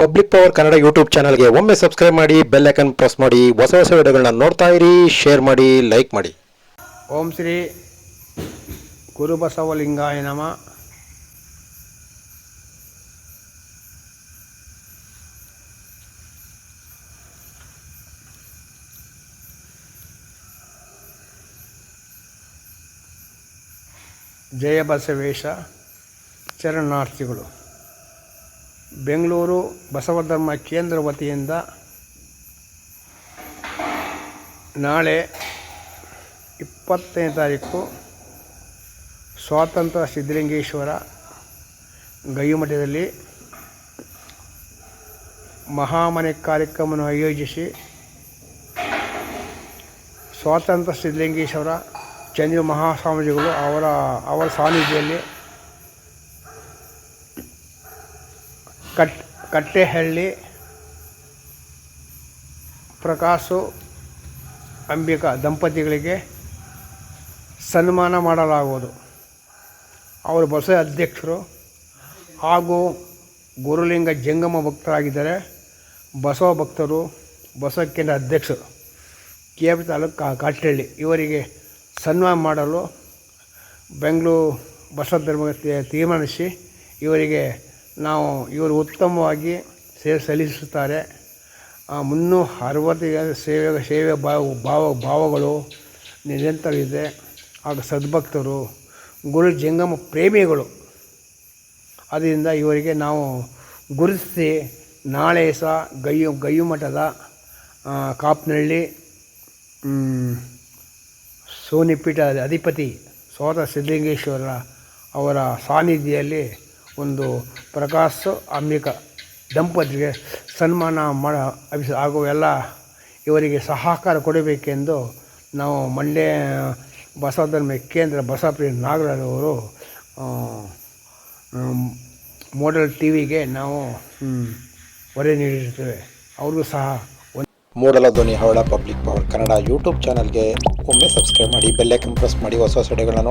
Public power Kannada YouTube ಚಾನಲ್ಗೆ ಒಮ್ಮೆ subscribe ಮಾಡಿ ಬೆಲ್ ಐಕನ್ ಪ್ರೆಸ್ ಮಾಡಿ, ಹೊಸ ಹೊಸ ವಿಡಿಯೋಗಳನ್ನ ನೋಡ್ತಾ ಇರಿ ಶೇರ್ ಮಾಡಿ ಲೈಕ್ ಮಾಡಿ. ಓಂ ಶ್ರೀ ಗುರುಬಸವಲಿಂಗಾಯ ನಮ. ಜಯ ಬಸವೇಶ, ಶರಣಾರ್ಥಿಗಳು. ಬೆಂಗಳೂರು ಬಸವಧರ್ಮ ಕೇಂದ್ರ ವತಿಯಿಂದ ನಾಳೆ ಇಪ್ಪತ್ತನೇ ತಾರೀಕು ಸ್ವಾತಂತ್ರ್ಯ ಸಿದ್ಧಲಿಂಗೇಶ್ವರ ಗೈಮಠದಲ್ಲಿ ಮಹಾಮನೆ ಕಾರ್ಯಕ್ರಮವನ್ನು ಆಯೋಜಿಸಿ ಸ್ವಾತಂತ್ರ್ಯ ಸಿದ್ಧಲಿಂಗೇಶ್ವರ ಚಂದ್ರ ಮಹಾಸ್ವಾಮೀಜಿಗಳು ಅವರ ಅವರ ಸಾನ್ನಿಧ್ಯದಲ್ಲಿ ಕಟ್ ಕಟ್ಟೆಹಳ್ಳಿ ಪ್ರಕಾಶು ಅಂಬಿಕಾ ದಂಪತಿಗಳಿಗೆ ಸನ್ಮಾನ ಮಾಡಲಾಗುವುದು. ಅವರು ಬಸವ ಅಧ್ಯಕ್ಷರು ಹಾಗೂ ಗುರುಲಿಂಗ ಜಂಗಮ ಭಕ್ತರಾಗಿದ್ದಾರೆ ಬಸವ ಭಕ್ತರು ಬಸವ ಕೇಂದ್ರ ಅಧ್ಯಕ್ಷರು. ಕೆ ಎಫ್ ತಾಲೂಕು ಕಾಟಹಳ್ಳಿ. ಇವರಿಗೆ ಸನ್ಮಾನ ಮಾಡಲು ಬೆಂಗಳೂರು ಬಸವ ಧರ್ಮ ತೀರ್ಮಾನಿಸಿ ಇವರಿಗೆ ನಾವು ಇವರು ಉತ್ತಮವಾಗಿ ಸೇವೆ ಸಲ್ಲಿಸುತ್ತಾರೆ. ಮುನ್ನೂ ಅರವತ್ತು ಸೇವೆ ಸೇವೆ ಭಾವ ಭಾವ, ಭಾವಗಳು ನಿರಂತರವಿದೆ. ಹಾಗೂ ಸದ್ಭಕ್ತರು, ಗುರು ಜಂಗಮ ಪ್ರೇಮಿಗಳು. ಅದರಿಂದ ಇವರಿಗೆ ನಾವು ಗುರುತಿಸಿ ನಾಳೆ ಸಹ ಗೈಯು ಗೈಯು ಮಠದ ಕಾಪ್ನಳ್ಳಿ ಸೋನಿಪೀಠದ ಅಧಿಪತಿ ಸೋದ ಸಿದ್ಧಲಿಂಗೇಶ್ವರ ಅವರ ಸಾನ್ನಿಧ್ಯದಲ್ಲಿ ಒಂದು ಪ್ರಕಾಶ್ ಅಂಬಿಕಾ ದಂಪತಿಗೆ ಸನ್ಮಾನ ಮಾಡ ಅಭಿಸ ಹಾಗೂ ಎಲ್ಲ ಇವರಿಗೆ ಸಹಕಾರ ಕೊಡಬೇಕೆಂದು ನಾವು ಮಂಡ್ಯ, ಬಸವಧರ್ಮ ಕೇಂದ್ರ ಬಸವಪ್ರಿಯ ನಾಗರಾಜ್ ಅವರು ಮೋಡಲ್ ಟಿ ವಿಗೆ ನಾವು ಹೊರೆ ನೀಡಿರ್ತೇವೆ ಅವ್ರಿಗೂ ಸಹ ಮೂಡಲ ಧ್ವನಿ ಹವಳ ಪಬ್ಲಿಕ್ ಪವರ್ ಕನ್ನಡ ಯೂಟ್ಯೂಬ್ ಚಾನಲ್ಗೆ ಒಮ್ಮೆ ಸಬ್ಸ್ಕ್ರೈಬ್ ಮಾಡಿ, ಬೆಲ್ ಐಕನ್ ಪ್ರೆಸ್ ಮಾಡಿ, ಹೊಸ ಹೊಸ ವಿಡಿಯೋಗಳನ್ನ